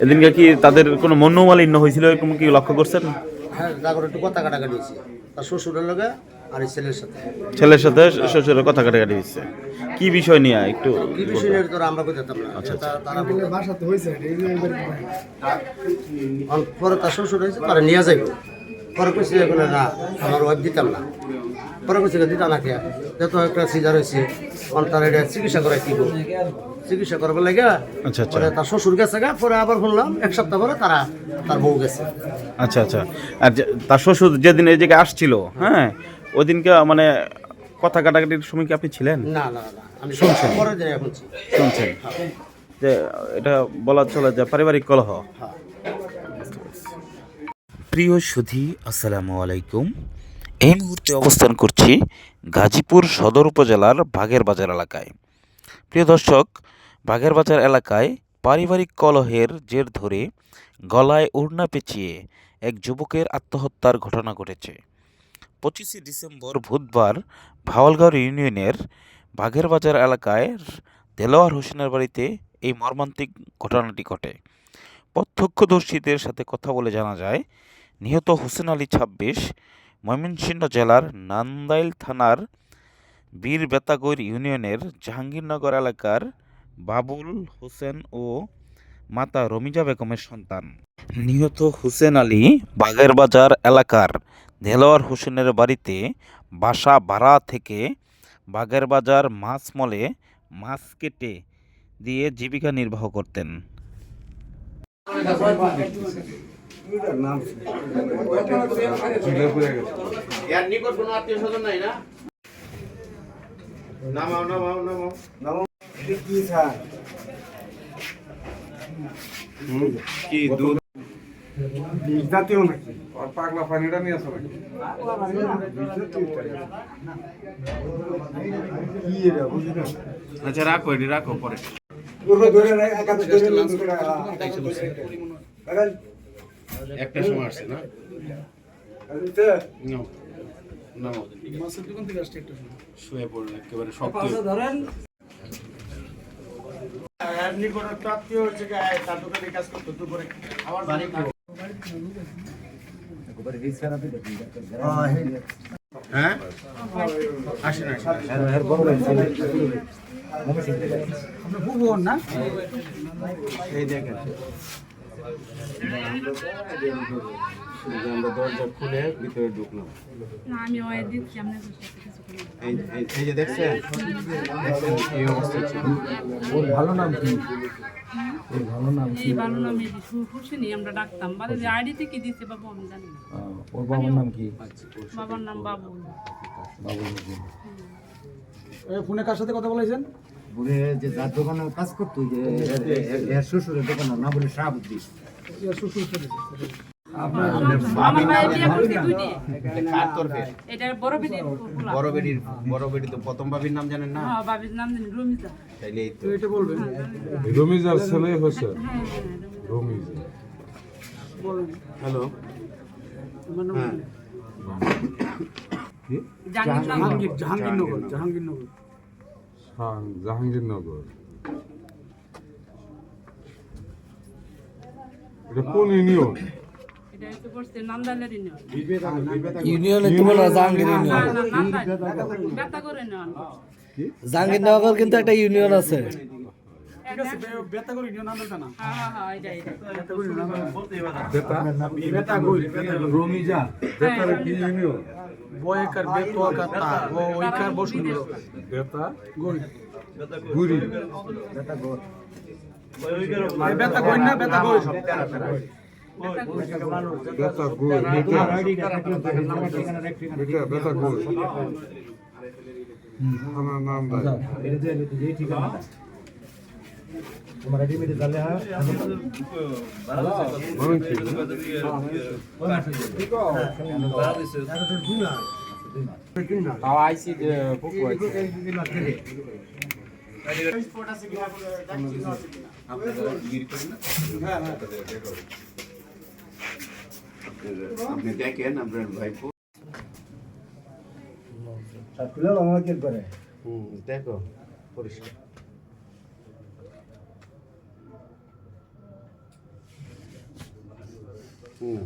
এদিনকে কি তাদের কোনো মনোমালিন্য হয়েছিল এরকম কি লক্ষ্য করছেন? হ্যাঁ তারপরে একটু কথা কাটাকাটি হয়েছে। তার শ্বশুরের লগে আর এই ছেলের সাথে। ছেলের সাথে শ্বশুরের কথা কাটাকাটি কি বিষয় নিয়ে একটু কি বিষয় নিয়ে তোরা আমরা না। আচ্ছা, আর পরে তার শ্বশুর হয়েছে তারা নিয়ে যাইব। পরে কইছে না আমার ওয়াইফ দিতাম না। পরে কইছে দিতাম না খেয়া যত একটা সিজার হয়েছে তখন তার এটা চিকিৎসা করাই দিব। চিকিৎসা করবার লাগে আচ্ছা আচ্ছা। পরে তার শ্বশুর গেছে গা পরে আবার শুনলাম এক সপ্তাহ পরে তারা তার বউ গেছে। আচ্ছা আচ্ছা। আর তার শ্বশুর যেদিন এই জায়গায় আসছিল হ্যাঁ ওই দিনকে মানে কথা কাটাকাটির সময় কি আপনি ছিলেন? না না না আমি শুনছেন? শুনছেন। যে এটা বলা চলে যে পারিবারিক কলহ। হ্যাঁ। প্রিয় সুধী আসসালামু আলাইকুম। এই মুহূর্তে অবস্থান করছি গাজীপুর সদর উপজেলার বাগের বাজার এলাকায়। প্রিয় দর্শক বাগের বাজার এলাকায় পারিবারিক কলহের জের ধরে গলায় ওড়না পেঁচিয়ে এক যুবকের আত্মহত্যার ঘটনা ঘটেছে। পঁচিশে ডিসেম্বর বুধবার ভাওয়ালগাঁও ইউনিয়নের বাঘের বাজার এলাকায় দেলোয়ার হোসেনের বাড়িতে এই মর্মান্তিক ঘটনাটি ঘটে। প্রত্যক্ষদর্শীদের সাথে কথা বলে জানা যায়, নিহত হোসেন আলী ছাব্বিশ ময়মনসিংহ জেলার নান্দাইল থানার বীর বেতাগৈর ইউনিয়নের জাহাঙ্গীরনগর এলাকার বাবুল হোসেন ও মাতা রমিজা বেগমের সন্তান। নিহত হোসেন আলী বাগের বাজার এলাকার দেলোয়ার হোসেনের বাড়িতে বাসা ভাড়া থেকে বাগের বাজার মাছ মলে মাছ কেটে দিয়ে জীবিকা নির্বাহ করতেন। এর নিকট কোনো আত্মীয় স্বজন নাই না? নামাও নামাও নামাও। কি দুধ? আর পাগলা পানিটা নিয়ে আসো নাকি? আচ্ছা রাখো এটি রাখো পরে। একটা সময় আসছে না? শুয়ে একেবারে শক্ত। নিকট একটা আত্মীয় হচ্ছে তার দোকানে কাজ করতো দুপুরে আমার বাড়ি হ্যাঁ? আসেন আসেন এই দেখেন। আমরা দরজা খুলে ভিতরে ঢুকলাম। না আমি ওই দিচ্ছি আপনি কিছু করেন এই যে দেখছেন? এই ভালো নাম এই খুশিনি আমরা ডাকতাম। বাদে যে আইডিতে কি দিছে বাবু আমি জানি না। ওর বাবার নাম কি? বাবার নাম বাবু। ফোনে কার সাথে কথা বলেছেন? বলে যে যার দোকানে কাজ করতো যে এর- শ্বশুরের দোকান না বলে শাহাবুদ্দিন হ্যাঁ রমিজার ছেলে হ্যাঁ হ্যাঁ রমিজা। হ্যালো। হ্যাঁ। জাহাঙ্গীর জাহাঙ্গীরনগর জাহাঙ্গীরনগর। হ্যাঁ জাহাঙ্গীরনগর। এটা কোন ইউনিয়ন? তো বলা জাহাঙ্গীর জাহাঙ্গীরনগর কিন্তু একটা ইউনিয়ন আছে। হ্যাঁ হ্যাঁ হ্যাঁ রমিজা বেতারে কি ইউনিয়ন? বয়কার বেতোয়াকার তা ও ওইকার বসুন বেতা গই গুরি বেতা গই না বেতা গই বেতা গুর বেতা বেতা বেতা গুর আমার নাম দাই তোমার রেডিমেডে জালে হয় মরণ কি আপনি দেখেন আপনার ভাই খুলে আমার কি করে হুম দেখো পরিষ্কার হুম